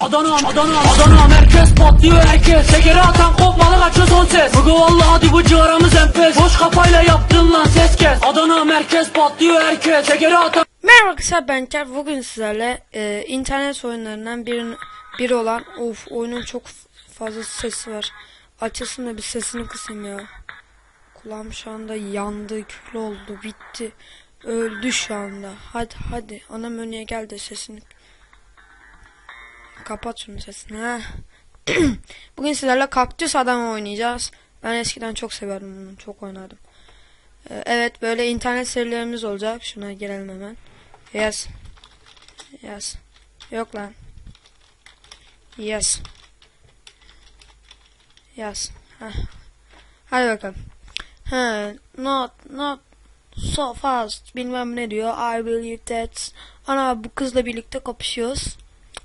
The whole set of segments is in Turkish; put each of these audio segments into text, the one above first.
Adana, Adana, Adana merkez patlıyor herkes Şekeri atan kopmalı kaçıyor son ses Bugü valla hadi bu ciğaramız enfes Boş kafayla yaptın lan ses kes Adana merkez patlıyor herkes Şekeri atan Merhaba arkadaşlar ben Ker. Bugün sizlerle e, internet oyunlarından biri, biri olan of oyunun çok fazla sesi var. Açılsın da bir sesini kısayım ya. Kulağım şu anda yandı, kül oldu, bitti. Öldü şu anda. Hadi hadi anam önüne gel de sesini. Kapat şunu sesini. Bugün sizlerle Kaktüs Adam oynayacağız. Ben eskiden çok severdim bunu. Çok oynardım. Ee, Evet böyle internet serilerimiz olacak. Şuna girelim hemen. Yes. Yes. Yok lan. Yes. Yes. Heh. Hadi bakalım. Ha, not not so fast bilmem ne diyor. I believe that. Ana bu kızla birlikte kapışıyoruz.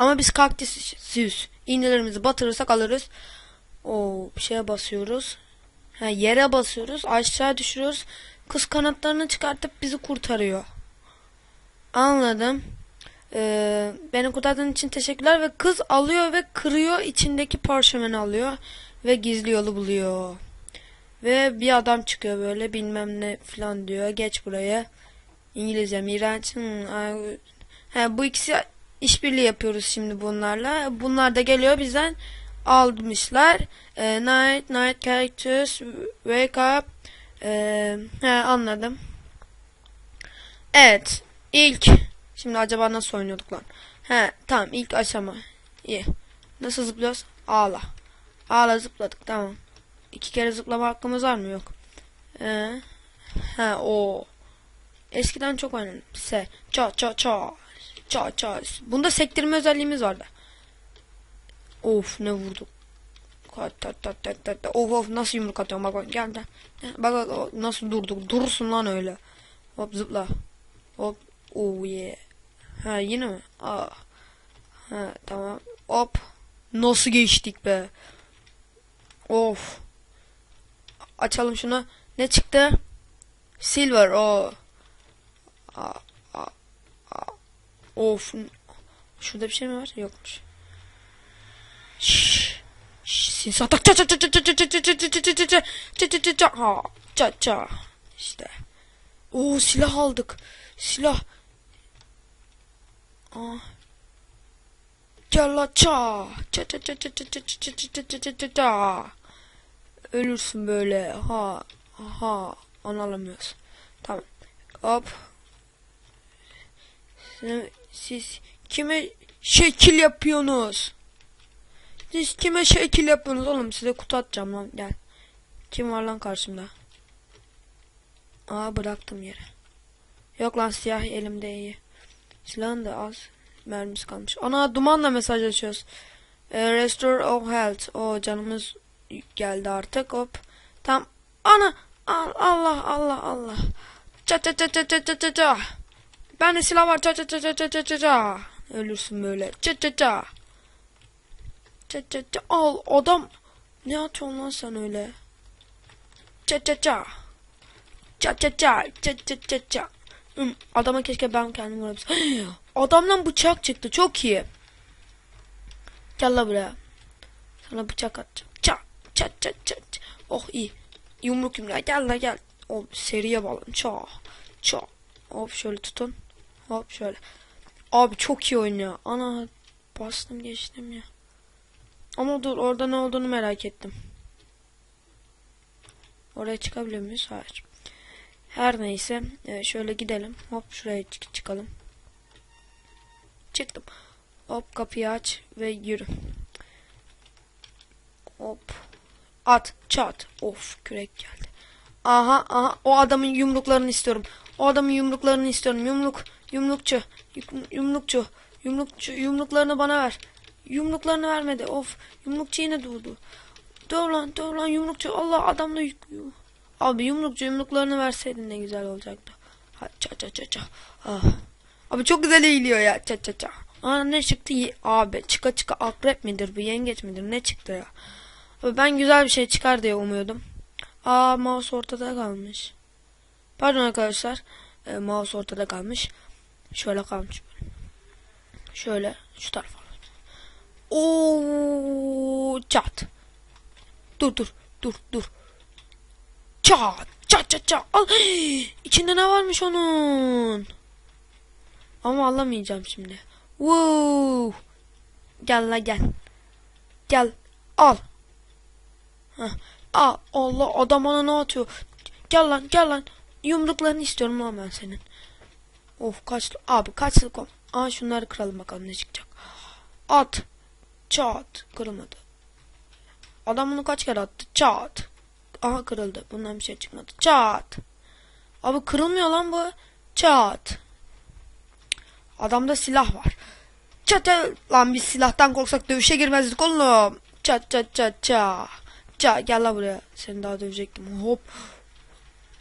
Ama biz kaktüsüz. İğnelerimizi batırırsak alırız. O bir şeye basıyoruz. Ha, yere basıyoruz. Aşağı düşürüyoruz. Kız kanatlarını çıkartıp bizi kurtarıyor. Anladım. Ee, beni kurtardığın için teşekkürler ve kız alıyor ve kırıyor içindeki parşömeni alıyor ve gizli yolu buluyor. Ve bir adam çıkıyor böyle bilmem ne falan diyor. Geç buraya. İngilizce iğrenç. Hmm, bu ikisi işbirliği yapıyoruz şimdi bunlarla. Bunlar da geliyor bizden almışlar. Ee, night, night characters, wake up. Ee, he, anladım. Evet. ilk. Şimdi acaba nasıl oynuyorduk lan? He tamam ilk aşama. İyi. Nasıl zıplıyoruz? Ağla. Ağla zıpladık tamam. İki kere zıplama hakkımız var mı? Yok. Ee, he o. Eskiden çok oynadım. Se. Ça ça ça. Ça ça. Bunda sektirme özelliğimiz vardı. Of ne vurduk. Kat tat tat tat tat. Of of nasıl yumruk atıyorum bak bak gel. Bak bak nasıl durduk. Durursun lan öyle. Hop zıpla. Hop. Oh yeah. Ha yine mi? Aa. Ha tamam. Hop. Nasıl geçtik be? Of. Açalım şunu. Ne çıktı? Silver o. Aa. Of. Şurada bir şey mi var? Yokmuş. Şşş. Sinsi atak. Ça ça ça ça ça ça ça ça ça ça ça ça Ha. Ça ça. İşte. Oo silah aldık. Silah. Aa. Ça. Ça ça ça ça ça ça ça ça ça ça ça. Ölürsün böyle. Ha. Ha. Anlamıyoruz. Tamam. Hop. Siz, siz kime şekil yapıyorsunuz? Siz kime şekil yapıyorsunuz oğlum? Size kutu atacağım lan. Gel. Kim var lan karşımda? Aa bıraktım yere. Yok lan siyah elimde iyi. Silahın da az. Mermisi kalmış. Ana dumanla mesajlaşıyoruz. E, restore of health. O canımız geldi artık. Hop. Tam. Ana. Al- Allah Allah Allah. Ça ça ça ça ça ça ça ça. Bende silah var. Ça ça ça ça ça ça ça ça. Ölürsün böyle. Ça ça ça. Ça ça ça. Al adam. Ne atıyorsun lan sen öyle? Ça ça ça. Ça ça ça. Ça ça ça ça. Adama keşke ben kendim vurabilsem. Adamdan bıçak çıktı. Çok iyi. Gel la buraya. Sana bıçak atacağım. Çat çat çat çat. Oh iyi. Yumruk yumruğa gel la gel. O seriye bağlan. Ça. Ça. Hop şöyle tutun. Hop şöyle. Abi çok iyi oynuyor. Ana bastım geçtim ya. Ama dur orada ne olduğunu merak ettim. Oraya çıkabiliyor muyuz? Hayır. Her neyse e, şöyle gidelim. Hop şuraya çık çıkalım. Çıktım. Hop kapıyı aç ve yürü. Hop. At. Çat. Of kürek geldi. Aha aha o adamın yumruklarını istiyorum. O adamın yumruklarını istiyorum. Yumruk. Yumrukçu. Yum- Yumrukçu. Yumrukçu. Yumruklarını bana ver. Yumruklarını vermedi. Of. Yumrukçu yine durdu. Dur lan dur lan yumrukçu. Allah adamla yük... Abi yumrukçu yumruklarını verseydin ne güzel olacaktı. Ha, ça ça ça ça. Ah. Abi çok güzel eğiliyor ya. Ça ça ça. Aa ne çıktı? Abi çıka çıka akrep midir bu yengeç midir ne çıktı ya? Abi ben güzel bir şey çıkar diye umuyordum. Aa mouse ortada kalmış. Pardon arkadaşlar. E, mouse ortada kalmış. Şöyle kalmış. Şöyle şu tarafa. Oo çat. Dur dur dur dur. Çat çat çat çat. Al. İçinde ne varmış onun? Ama alamayacağım şimdi. Woo. Gel la gel. Gel. Al. Heh. Aa, Allah adam bana ne atıyor? Gel lan gel lan. Yumruklarını istiyorum lan ben senin. Of kaç abi kaç kom. Aa şunları kıralım bakalım ne çıkacak. At. Çat. Kırılmadı. Adam bunu kaç kere attı? Çat. Aha kırıldı. Bundan bir şey çıkmadı. Çat. Abi kırılmıyor lan bu. Çat. Adamda silah var. Çat. Lan biz silahtan korksak dövüşe girmezdik oğlum. Çat çat çat çat. Çat gel lan buraya. Seni daha dövecektim. Hop.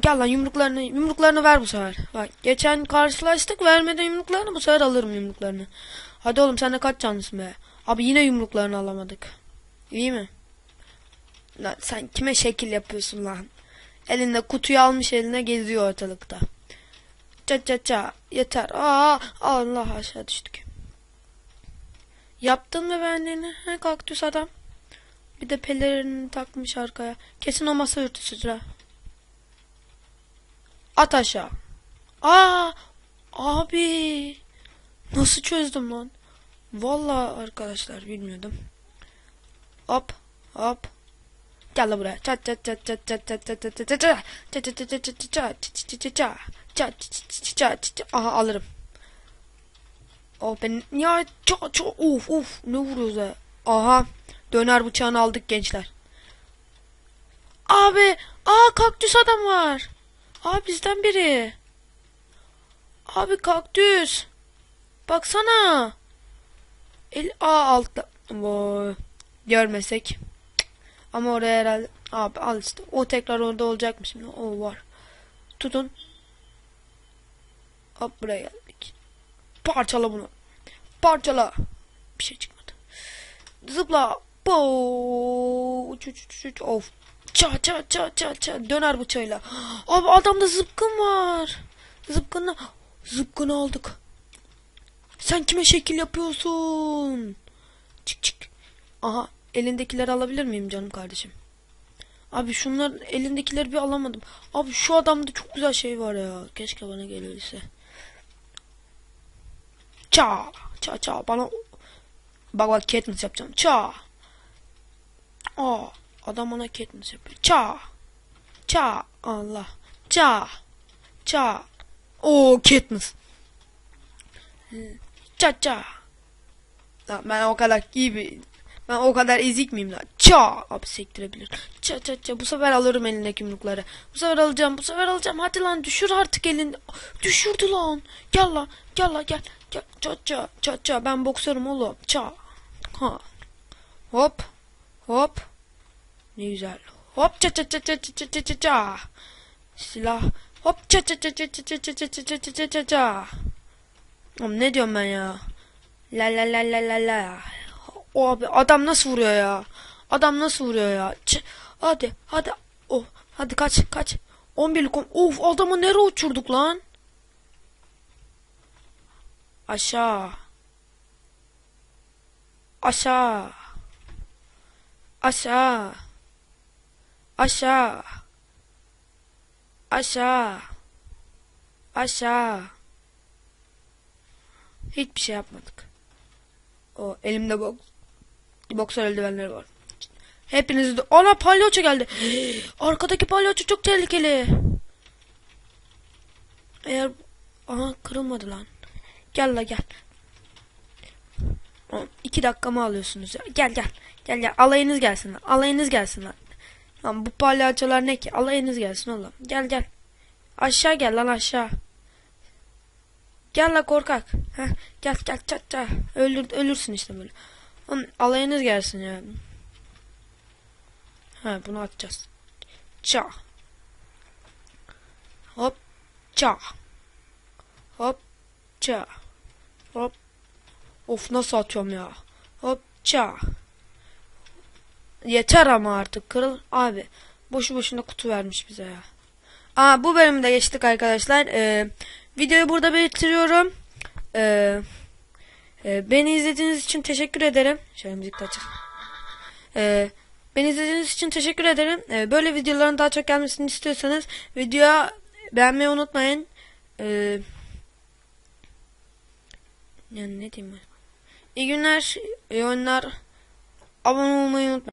Gel lan yumruklarını yumruklarını ver bu sefer. Bak geçen karşılaştık vermeden yumruklarını bu sefer alırım yumruklarını. Hadi oğlum sen de kaç canlısın be. Abi yine yumruklarını alamadık. İyi mi? Lan sen kime şekil yapıyorsun lan? Elinde kutuyu almış eline geziyor ortalıkta. Ça ça ça yeter. Aa Allah aşağı düştük. Yaptın mı beğendiğini? He kaktüs adam. Bir de pelerini takmış arkaya. Kesin o masa örtüsüdür ha. At aşağı. Aa abi. Nasıl çözdüm lan? Vallahi arkadaşlar bilmiyordum. Hop hop. Gel la buraya. Çat çat çat çat çat çat çat çat çat çat çat çat çat çat çat çat çat aha alırım. Oh ben ya çat çat uf uf ne vuruyoruz ya. Aha döner bıçağını aldık gençler. Abi aa kaktüs adam var. Aa bizden biri. Abi kaktüs. Baksana. El aa altta. Vay. Görmesek. Ama oraya herhalde abi al işte. O tekrar orada olacak mı şimdi? O var. Tutun. Hop buraya geldik. Parçala bunu. Parçala. Bir şey çıkmadı. Zıpla. Bo. Uç uç uç uç. Of. Ça ça ça ça ça. Döner bıçağıyla. Abi adamda zıpkın var. Zıpkını. Zıpkını aldık. Sen kime şekil yapıyorsun? Çık çık. Aha elindekileri alabilir miyim canım kardeşim? Abi şunlar elindekileri bir alamadım. Abi şu adamda çok güzel şey var ya. Keşke bana gelirse. Ça ça ça bana bak bak yapacağım. Ça. Aa adam bana Katniss yapıyor. Ça. Ça Allah. Ça. Ça. O Katniss. Ça ça. Lan ben o kadar iyi bir ben o kadar ezik miyim lan? Ça! Abi sektirebilir. Ça ça ça. Bu sefer alırım elindeki yumrukları. Bu sefer alacağım. Bu sefer alacağım. Hadi lan düşür artık elini. Düşürdü lan. Gel lan. Gel lan. Gel. Ça ça. Ça ça. Ben boksörüm oğlum. Ça. Ha. Hop. Hop. Ne güzel. Hop ça ça ça ça ça ça ça ça. Silah. Hop ça ça ça ça ça ça ça ça ça ça ça ça. Oğlum ne diyorum ben ya? La la la la la la. O abi adam nasıl vuruyor ya? Adam nasıl vuruyor ya? Ç hadi hadi. Oh hadi kaç kaç. 11 kom. Of adamı nereye uçurduk lan? Aşağı. Aşağı. Aşağı. Aşağı. Aşağı. Aşağı. Hiçbir şey yapmadık. O elimde boks boksör eldivenleri var. Hepiniz de ana palyaço geldi. Arkadaki palyaço çok tehlikeli. Eğer aha kırılmadı lan. Gel la gel. İki dakikamı alıyorsunuz ya. Gel gel. Gel gel. Alayınız gelsin. Alayınız gelsin lan. Lan bu palyaçolar ne ki? Alayınız gelsin oğlum. Gel gel. Aşağı gel lan aşağı. Gel la korkak. Heh, gel gel çat çat. Ölür, ölürsün işte böyle. Oğlum, alayınız gelsin ya. Ha bunu atacağız. Ça. Hop. Ça. Hop. Ça. Hop. Of nasıl atıyorum ya. Hop. Ça. Yeter ama artık kırıl. Abi. Boşu boşuna kutu vermiş bize ya. Aa bu bölümde geçtik arkadaşlar. Ee, videoyu burada bitiriyorum. Ee, Ee, beni izlediğiniz için teşekkür ederim. Şöyle müzik de. Ee, beni izlediğiniz için teşekkür ederim. Ee, böyle videoların daha çok gelmesini istiyorsanız videoya beğenmeyi unutmayın. Ee, yani ne diyeyim ben? İyi günler, iyi oyunlar. Abone olmayı unutmayın.